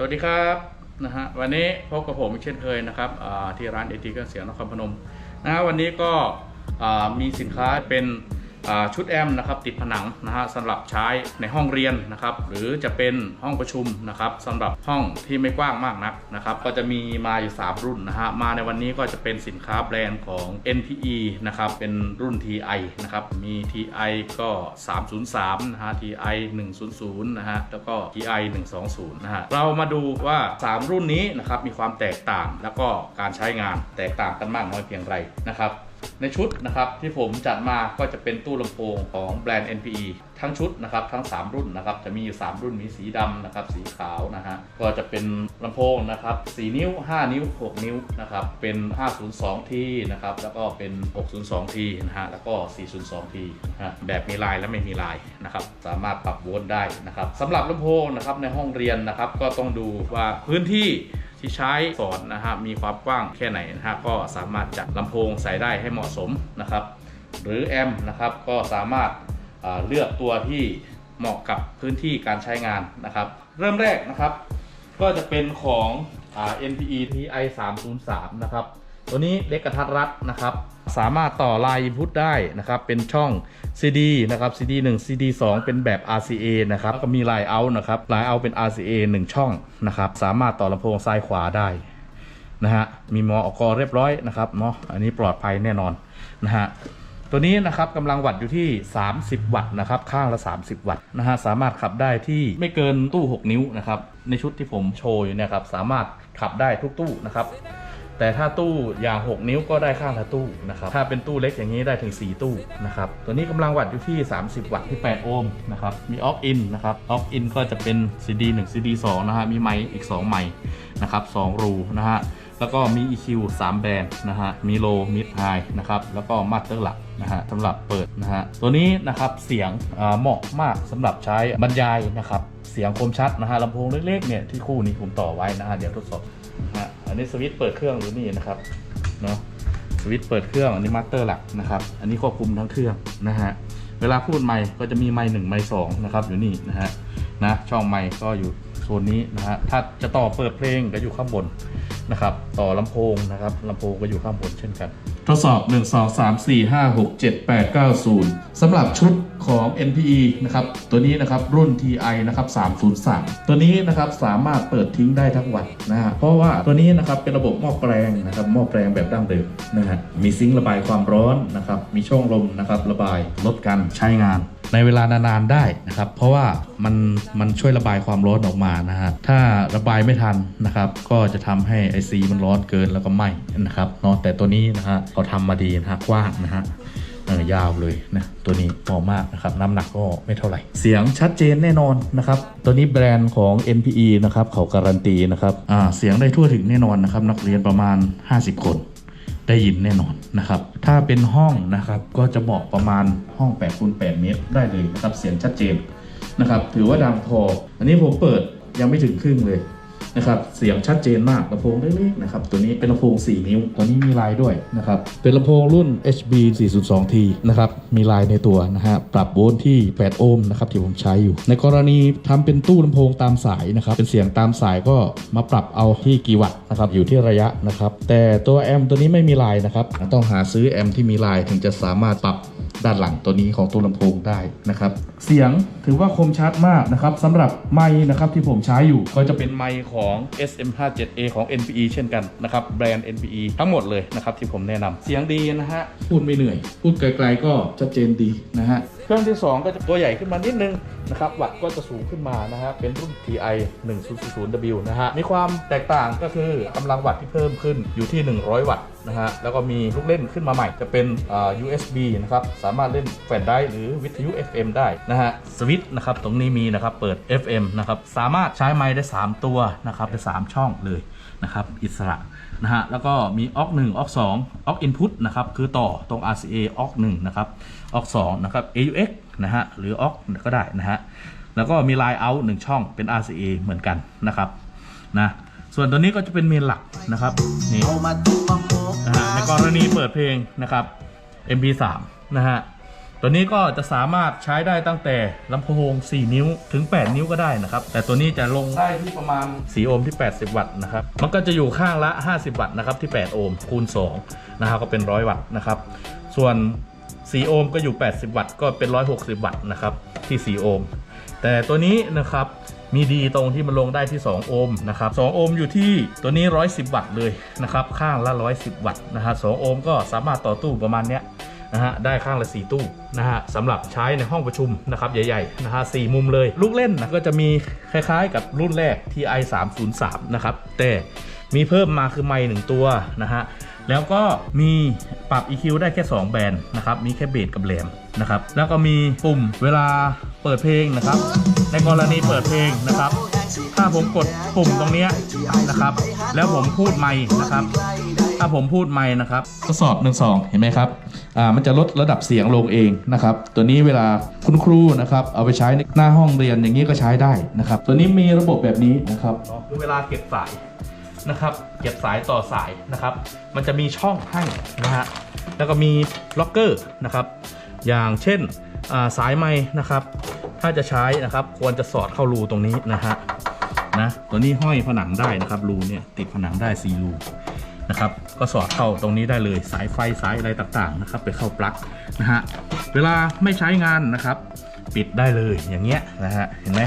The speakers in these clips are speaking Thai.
สวัสดีครับนะฮะวันนี้พบกับผมอีกเช่นเคยนะครับที่ร้านเอทีเครื่องเสียงนครพนมนะฮะวันนี้ก็มีสินค้าเป็น ชุดแอมนะครับติดผนังนะฮะสำหรับใช้ในห้องเรียนนะครับหรือจะเป็นห้องประชุมนะครับสำหรับห้องที่ไม่กว้างมากนักนะครับก็จะมีมาอยู่ 3 รุ่นนะฮะมาในวันนี้ก็จะเป็นสินค้าแบรนด์ของ NPE นะครับเป็นรุ่น TI นะครับมี TI ก็ 303นะฮะ TI 100นะฮะแล้วก็ TI 120นะฮะเรามาดูว่า 3 รุ่นนี้นะครับมีความแตกต่างแล้วก็การใช้งานแตกต่างกันมากน้อยเพียงไรนะครับ ในชุดนะครับที่ผมจัดมาก็จะเป็นตู้ลำโพงของแบรนด์ NPE ทั้งชุดนะครับทั้ง 3 รุ่นนะครับจะมีอยู่ 3 รุ่นมีสีดำนะครับสีขาวนะฮะก็จะเป็นลำโพงนะครับ4นิ้ว 5 นิ้ว 6 นิ้วนะครับเป็น 502ทีนะครับแล้วก็เป็น 602ทีนะฮะแล้วก็ 402ทีนะฮะแบบมีลายและไม่มีลายนะครับสามารถปรับโวลต์ได้นะครับสำหรับลำโพงนะครับในห้องเรียนนะครับก็ต้องดูว่าพื้นที่ ที่ใช้สอนนะฮะมีความกว้างแค่ไหนนะฮะก็สามารถจัดลำโพงใส่ได้ให้เหมาะสมนะครับ หรือแอมนะครับก็สามารถเลือกตัวที่เหมาะกับพื้นที่การใช้งานนะครับ เริ่มแรกนะครับ ก็จะเป็นของอ่า NPE TI 303นะครับ ตัวนี้เล็กกระทัดรัดนะครับ สามารถต่อลาย input ได้นะครับ เป็นช่อง CD นะครับ CD 1 CD 2 เป็นแบบ RCA นะครับแล้วก็มีลาย out นะครับลาย out เป็น RCA 1 ช่องนะครับ สามารถต่อลำโพงซ้ายขวาได้นะฮะมีมออกเรียบร้อยนะครับเนาะอันนี้ปลอดภัยแน่นอนนะฮะตัวนี้นะครับกำลังวัตต์อยู่ที่ 30 วัตต์นะครับข้างละ 30 วัตต์นะฮะสามารถขับได้ที่ไม่เกินตู้ 6 นิ้วนะครับในชุดที่ผมโชว์อยู่เนี่ยครับสามารถขับได้ทุกตู้นะครับ แต่ถ้าตู้อย่าง 6 นิ้วก็ได้ข้างละตู้นะครับถ้าเป็นตู้เล็กอย่างนี้ได้ถึง 4 ตู้นะครับตัวนี้กำลังวัตต์อยู่ที่ 30 วัตต์ที่ 8 โอห์มนะครับมีออฟอินนะครับออฟอินก็จะเป็น CD 1 CD 2นะฮะมีไมค์อีก 2 ไมค์นะครับ2รูนะฮะแล้วก็มี EQ 3 แบรนด์นะฮะ มีโล มิด ไฮ นะครับ แล้วก็มาสเตอร์หลักนะฮะสำหรับเปิดนะฮะ ตัวนี้นะครับ เสียงเหมาะมากสำหรับใช้บรรยายนะครับ เสียงคมชัดนะฮะลำโพงเล็กๆเนี่ยที่คู่นี้ผมต่อไว้นะฮะ เดี๋ยวทดสอบนะฮะ นี้สวิตช์เปิดเครื่องหรือนี่นะครับเนาะสวิตช์เปิดเครื่องอันนี้มาสเตอร์หลักนะครับ อันนี้ควบคุมทั้งเครื่องนะฮะเวลาพูดไมค์ก็จะมีไมค์หนึ่งไมค์สองนะครับอยู่นี่นะฮะนะช่องไมค์ก็อยู่โซนนี้นะฮะถ้าจะต่อเปิดเพลงก็อยู่ข้างบนนะครับ ต่อลำโพงนะครับลำโพงก็อยู่ข้างบนเช่นกัน ทดสอบ 1 2 3 4 5 6 7 8 9 0สำหรับชุดของ NPE นะครับ ตัวนี้นะครับรุ่น TI นะครับ303 ตัวนี้นะครับสามารถเปิดทิ้งได้ทั้งวันนะฮะเพราะว่าตัวนี้นะครับเป็นระบบหม้อแปลงนะครับหม้อแปลงแบบดั้งเดิมนะฮะมีซิงค์ระบายความร้อนนะครับมีช่องลมนะครับระบายลดการใช้งาน ในเวลานานๆได้นะครับ เพราะว่ามันมันช่วยระบายความร้อนออกมานะฮะถ้าระบายไม่ทันนะครับ ก็จะทำให้ไอซีมันร้อนเกินแล้วก็ไหม้นะครับเนาะแต่ตัวนี้นะฮะเขาทำมาดีนะฮะกว้างนะฮะเออยาวเลยนะตัวนี้เหมาะมากนะครับน้ำหนักก็ไม่เท่าไหร่ เสียงชัดเจนแน่นอนนะครับตัวนี้แบรนด์ของ NPE นะครับเขาการันตีนะครับอ่าเสียงได้ทั่วถึงแน่นอนนะครับนักเรียนประมาณ 50 คน ได้ยินแน่นอนนะครับ ถ้าเป็นห้องนะครับก็จะบอกประมาณห้อง8คูณแเมตรได้เลยนะครับเสียงชัดเจนนะครับ ถือว่าดังพอ อันนี้ผมเปิดยังไม่ถึงครึ่งเลย นะครับเสียงชัดเจนมากลำโพงเล็กๆนะครับตัวนี้เป็นลำโพง 4 นิ้ว ตัวนี้มีลายด้วยนะครับเป็นลำโพงรุ่น HB 402T นะครับมีลายในตัวนะฮะปรับโวลต์ที่ 8 โอห์มนะครับที่ผมใช้อยู่ ในกรณีทำเป็นตู้ลำโพงตามสายนะครับเป็นเสียงตามสายก็มาปรับเอาที่กี่วัตต์นะครับอยู่ที่ระยะนะครับแต่ตัวแอมตัวนี้ไม่มีลายนะครับต้องหาซื้อแอมที่มีลายถึงจะสามารถปรับด้านหลังตัวนี้ของตัวลำโพงได้นะครับเสียง ถือว่าคมชัดมากนะครับสำหรับไมค์นะครับที่ผมใช้อยู่ก็จะเป็นไมค์ของ SM57A ของ NPE เช่นกันนะครับแบรนด์ NPE ทั้งหมดเลยนะครับที่ผมแนะนำเสียงดีนะฮะพูดไม่เหนื่อย พูดไกลๆก็ชัดเจนดีนะฮะเครื่องที่ 2 ก็จะตัวใหญ่ขึ้นมานิดนึงนะครับวัตต์ก็จะสูงขึ้นมานะฮะเป็นรุ่น TI 1000W นะฮะมีความแตกต่างก็คือกำลังวัตต์ที่เพิ่มขึ้นอยู่ที่ 100 วัตต์นะฮะแล้วก็มีลูกเล่นขึ้นมาใหม่จะเป็นอ่า USB นะครับสามารถเล่นแฟลชไดร์หรือวิทยุ FM ได้นะฮะสวิตช์นะครับตรงนี้มีนะครับเปิด FM นะครับสามารถใช้ไมค์ได้ 3 ตัวนะครับได้3ช่องเลยนะครับอิสระนะฮะแล้วก็มีออก1ออก2ออกอินพุตนะครับคือต่อตรง RCA ออก1นะครับออก2นะครับ AUX นะฮะหรือออกก็ได้นะฮะแล้วก็มี Line Out 1ช่องเป็น RCA เหมือนกันนะครับนะส่วนตัวนี้ก็จะเป็นเมนหลักนะครับนี่นะฮะในกรณีเปิดเพลงนะครับ MP3 นะฮะ ตัวนี้ก็จะสามารถใช้ได้ตั้งแต่ลำโพง 4 นิ้วถึง 8 นิ้วก็ได้นะครับ แต่ตัวนี้จะลงได้ที่ประมาณ 4 โอห์มที่ 80 วัตต์นะครับ มันก็จะอยู่ข้างละ 50 วัตต์นะครับที่ 8 โอห์มคูณ 2 นะครับก็เป็น 100 วัตต์นะครับ ส่วน 4 โอห์มก็อยู่ 80 วัตต์ก็เป็น 160 วัตต์นะครับที่ 4 โอห์ม แต่ตัวนี้นะครับมีดีตรงที่มันลงได้ที่ 2 โอห์มนะครับ2โอห์มอยู่ที่ตัวนี้ 110 วัตต์เลยนะครับข้างละ 110 วัตต์นะฮะ2โอห์มก็สามารถต่อตู้ประมาณเนี้ย นะฮะได้ข้างละ4ตู้นะฮะสำหรับใช้ในห้องประชุมนะครับใหญ่ๆนะฮะ4มุมเลย ลูกเล่นนะก็จะมีคล้ายๆ กับรุ่นแรก TI 303นะครับแต่มีเพิ่มมาคือไมค์หนึ่งตัวนะฮะแล้วก็มีปรับ EQ ได้แค่ 2 แบนด์นะครับ มีแค่เบสกับแหลมนะครับ แล้วก็มีปุ่มเวลาเปิดเพลงนะครับ ในกรณีเปิดเพลงนะครับ ถ้าผมกดปุ่มตรงนี้นะครับ แล้วผมพูดไม่นะครับ ถ้าผมพูดไม่นะครับทดสอบ1 2เห็นไหมครับอ่ามันจะลดระดับเสียงลงเองนะครับ ตัวนี้เวลาคุณครูนะครับเอาไปใช้ในหน้าห้องเรียนอย่างนี้ก็ใช้ได้นะครับ ตัวนี้มีระบบแบบนี้นะครับคือเวลาเก็บสายนะครับ เก็บสายต่อสายนะครับ มันจะมีช่องให้นะฮะแล้วก็มีล็อกเกอร์นะครับ อย่างเช่นอ่าสายไม้นะครับ ถ้าจะใช้นะครับ ควรจะสอดเข้ารูตรงนี้นะฮะนะตัวนี้ห้อยผนังได้นะครับรูเนี่ยติดผนังได้4รู นะครับ ก็สอดเข้าตรงนี้ได้เลยสายไฟสายอะไรต่างๆนะครับ ไปเข้าปลั๊กนะฮะเวลาไม่ใช้งานนะครับ ปิดได้เลยอย่างเงี้ยนะฮะเห็นไหม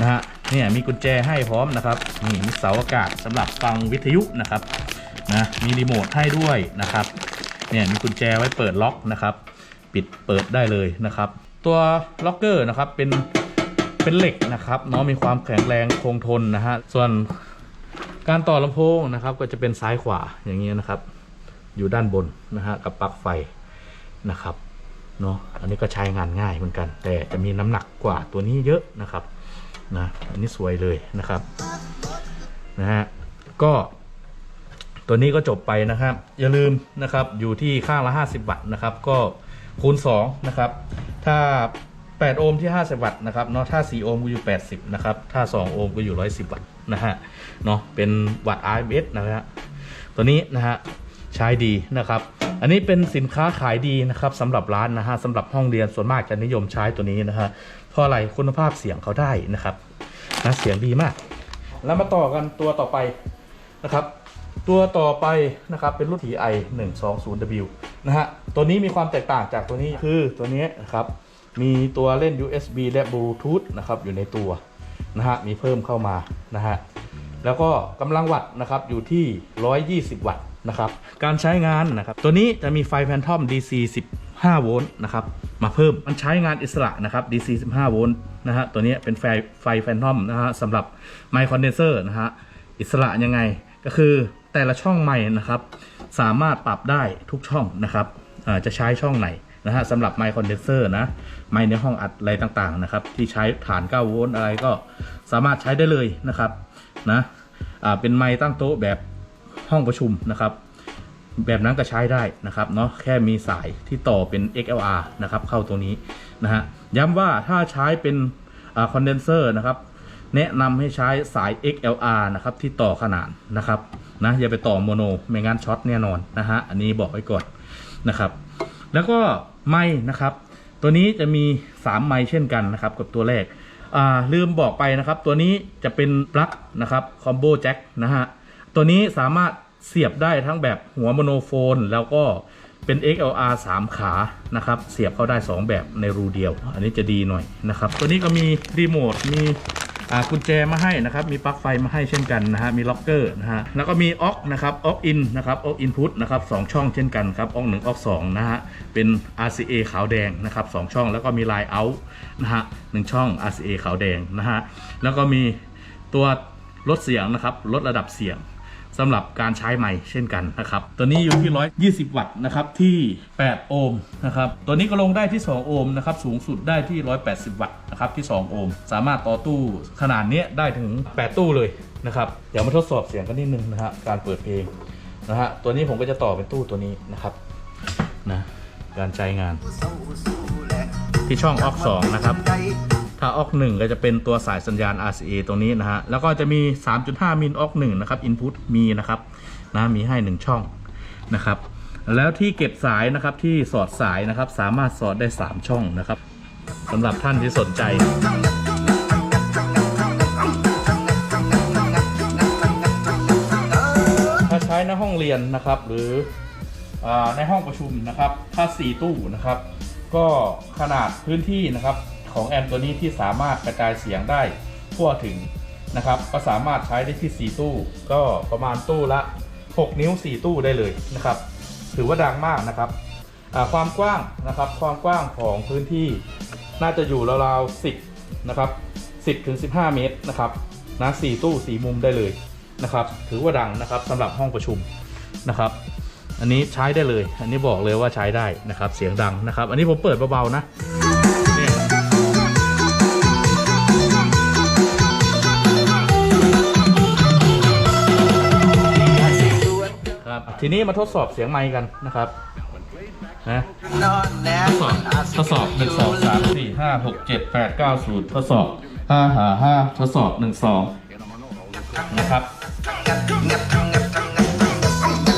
นะฮะเนี่ยมีกุญแจให้พร้อมนะครับนี่มีเสาอากาศสำหรับฟังวิทยุนะครับนะมีรีโมทให้ด้วยนะครับเนี่ยมีกุญแจไว้เปิดล็อกนะครับ ปิดเปิดได้เลยนะครับ ตัวล็อกเกอร์นะครับเป็นเป็นเหล็กนะครับเนาะมีความแข็งแรงคงทนนะฮะส่วน การต่อลำโพงนะครับ ก็จะเป็นซ้ายขวาอย่างนี้ยนะครับ อยู่ด้านบนนะฮะกับปลั๊กไฟนะครับเนาะอันนี้ก็ใช้งานง่ายเหมือนกัน แต่จะมีน้ำหนักกว่าตัวนี้เยอะนะครับนะอันนี้สวยเลยนะครับนะฮะก็ตัวนี้ก็จบไปนะครับ อย่าลืมนะครับอยู่ที่ข้างละ 50 วัตต์นะครับ ก็คูณ2นะครับ ถ้า 8 โอห์มที่ 50 วัตต์นะครับเนาะถ้า 4 โอห์มก็อยู่ 80 นะครับ ถ้า 2 โอห์มก็อยู่ 110 วัตต์ นะฮะเนาะเป็นวัตต์ RMS นะฮะตัวนี้นะฮะใช้ดีนะครับอันนี้เป็นสินค้าขายดีนะครับสำหรับร้านนะฮะสำหรับห้องเรียนส่วนมากจะนิยมใช้ตัวนี้นะฮะเพราะอะไรคุณภาพเสียงเขาได้นะครับนะเสียงดีมาก แล้วมาต่อกันตัวต่อไปนะครับ ตัวต่อไปนะครับเป็นรุ่น TI 120W นะฮะตัวนี้มีความแตกต่างจากตัวนี้คือตัวนี้นะครับมีตัวเล่น USB และ Bluetooth นะครับอยู่ในตัว นะฮะมีเพิ่มเข้ามานะฮะแล้วก็กำลังวัตต์นะครับอยู่ที่ 120 วัตต์นะครับการใช้งานนะครับตัวนี้จะมีไฟแฟนทอม DC 15 โวลต์นะครับมาเพิ่มมันใช้งานอิสระนะครับ DC 15 โวลต์นะฮะตัวนี้เป็นไฟไฟแฟนทอมนะฮะสำหรับไมค์คอนเดนเซอร์นะฮะอิสระยังไงก็คือแต่ละช่องไมค์นะครับ สามารถปรับได้ทุกช่องนะครับจะใช้ช่องไหน นะฮะสำหรับไมค์คอนเดนเซอร์นะไมค์ในห้องอัดอะไรต่างๆนะครับที่ใช้ฐาน 9 โวลต์อะไรก็สามารถใช้ได้เลยนะครับนะอ่าเป็นไมค์ตั้งโต๊ะแบบห้องประชุมนะครับแบบนั้นก็ใช้ได้นะครับเนาะแค่มีสายที่ต่อเป็น XLR นะครับเข้าตรงนี้นะฮะย้ำว่าถ้าใช้เป็นคอนเดนเซอร์นะครับแนะนำให้ใช้สาย XLR นะครับที่ต่อขนานนะครับนะอย่าไปต่อโมโนไม่งั้นช็อตแน่นอนนะฮะอันนี้บอกไว้ก่อนนะครับ แล้วก็ ไม้นะครับ ตัวนี้จะมี 3 ไม้เช่นกันนะครับกับตัวแรกลืมบอกไปนะครับ ตัวนี้จะเป็นปลั๊กนะครับคอมโบแจ็คนะฮะตัวนี้สามารถเสียบได้ทั้งแบบหัวโมโนโฟน แล้วก็เป็น XLR 3 ขานะครับ เสียบเข้าได้ 2 แบบในรูเดียว อันนี้จะดีหน่อยนะครับ ตัวนี้ก็มีรีโมทมี กุญแจมาให้นะครับ มีปลั๊กไฟมาให้เช่นกันนะฮะ มีล็อกเกอร์นะฮะ แล้วก็มีออกนะครับออกอินนะครับออกอินพุตนะครับสองช่องเช่นกันครับออกหนึ่งออกสองนะฮะ เป็น RCA ขาวแดงนะครับสองช่อง แล้วก็มีไลน์เอาท์นะฮะหนึ่งช่อง RCA ขาวแดงนะฮะ แล้วก็มีตัวลดเสียงนะครับลดระดับเสียง สำหรับการใช้ไม้เช่นกันนะครับตัวนี้อยู่ที่ 120 วัตต์นะครับที่ 8 โอห์มนะครับตัวนี้ก็ลงได้ที่ 2 โอห์มนะครับสูงสุดได้ที่ 180 วัตต์นะครับที่ 2 โอห์มสามารถต่อตู้ขนาดนี้ได้ถึง 8 ตู้เลยนะครับเดี๋ยวมาทดสอบเสียงกันนิดนึงนะฮะการเปิดเพลงนะฮะตัวนี้ผมก็จะต่อเป็นตู้ตัวนี้นะครับนะการใช้งานที่ช่องออก2นะครับ ถ้าออก1ก็จะเป็นตัวสายสัญญาณ RCA ตรงนี้นะฮะ แล้วก็จะมี 3.5 มิลออก1นะครับ input มีนะครับนะมีให้ 1 ช่องนะครับ แล้วที่เก็บสายนะครับที่สอดสายนะครับ สามารถสอดได้ 3 ช่องนะครับสำหรับท่านที่สนใจถ้าใช้ในห้องเรียนนะครับหรืออในห้องประชุมนะครับถ้า4ตู้นะครับ ก็ขนาดพื้นที่นะครับ ของแอมตัวนี้ที่สามารถกระจายเสียงได้ทั่วถึงนะครับ ก็สามารถใช้ได้ที่ 4 ตู้ ก็ประมาณตู้ละ 6 นิ้ว 4 ตู้ได้เลยนะครับ ถือว่าดังมากนะครับความกว้างนะครับ ความกว้างของพื้นที่น่าจะอยู่ราวๆ10นะครับ10ถึง15 เมตรนะครับนะ4ตู้ 4 มุมได้เลยนะครับ ถือว่าดังนะครับสำหรับห้องประชุมนะครับ อันนี้ใช้ได้เลย อันนี้บอกเลยว่าใช้ได้นะครับ เสียงดังนะครับ อันนี้ผมเปิดเบาๆนะ ทีนี้มาทดสอบเสียงไมค์กันนะครับนะทดสอบทดสอบหนึ่งสองสามสี่ห้าหกเจ็ดแปดเก้าศูนย์ทดสอบห้าหาห้าทดสอบหนึ่งสองนะครับ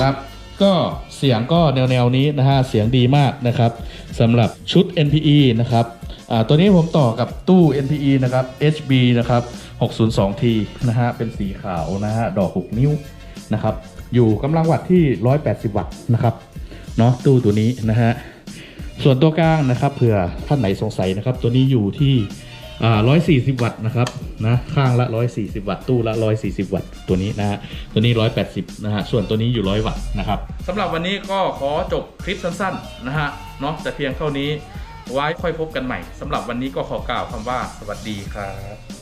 ครับก็เสียงก็แนวแนวๆนี้นะฮะเสียงดีมากนะครับสำหรับชุด NPE นะครับอ่าตัวนี้ผมต่อกับตู้ NPE นะครับ HB นะครับ 602T นะฮะเป็นสีขาวนะฮะดอก6นิ้วนะครับ อยู่กำลังวัตต์ที่ 180 วัตต์นะครับเนาะตู้ตัวนี้นะฮะส่วนตัวกลางนะครับเผื่อท่านไหนสงสัยนะครับ ตัวนี้อยู่ที่อ่า140วัตต์นะครับนะข้างละ140วัตต์ตู้ละ140วัตต์ตัวนี้นะฮะตัวนี้180นะฮะส่วนตัวนี้อยู่100วัตต์นะครับสำหรับวันนี้ก็ขอจบคลิปสั้นๆนะฮะเนาะแต่เพียงเท่านี้ไว้ค่อยพบกันใหม่สำหรับวันนี้ก็ขอกล่าวคำว่าสวัสดีครับ